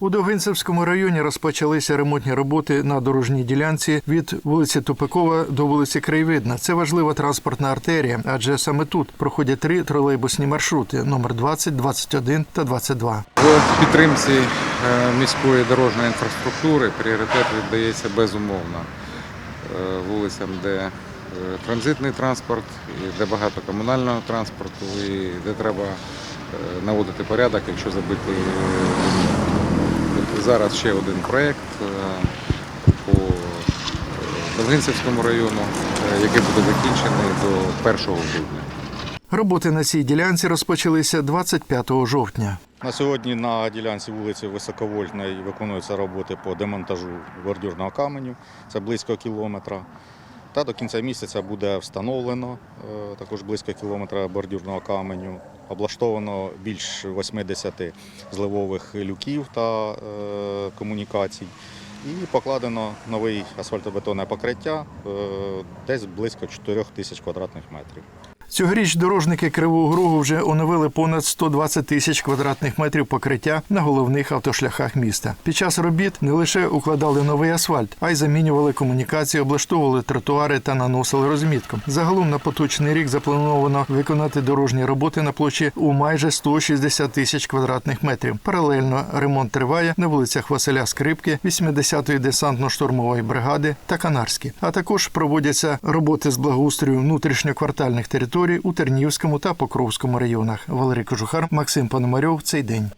У Довгинцевському районі розпочалися ремонтні роботи на дорожній ділянці від вулиці Тупикова до вулиці Краєвидна. Це важлива транспортна артерія, адже саме тут проходять три тролейбусні маршрути: номер 20, 21 та 22. В підтримці е, міської дорожньої інфраструктури пріоритет віддається безумовно е, вулицям, де е, транзитний транспорт, де багато комунального транспорту, і де треба наводити порядок, якщо забити. Зараз ще один проєкт е, по е, Довгинцевському району, е, який буде закінчений до 1 грудня. Роботи на цій ділянці розпочалися 25 жовтня. На сьогодні на ділянці вулиці Високовольтної виконуються роботи по демонтажу бордюрного каменю, це близько кілометра. Та до кінця місяця буде встановлено також близько кілометра бордюрного каменю, облаштовано більш 80 зливових люків та е, комунікацій. І покладено новий асфальтобетонне покриття е, десь близько 4 тисяч квадратних метрів. Цьогоріч дорожники Кривого Рогу вже оновили понад 120 тисяч квадратних метрів покриття на головних автошляхах міста. Під час робіт не лише укладали новий асфальт, а й замінювали комунікації, облаштовували тротуари та наносили розмітку. Загалом на поточний рік заплановано виконати дорожні роботи на площі у майже 160 тисяч квадратних метрів. Паралельно ремонт триває на вулицях Василя Скрипки, 80-ї десантно-штурмової бригади та Канарські. А також проводяться роботи з благоустрою внутрішньоквартальних територій у Тернівському та Покровському районах. Валерій Кожухар, Максим Пономарьов. Цей день.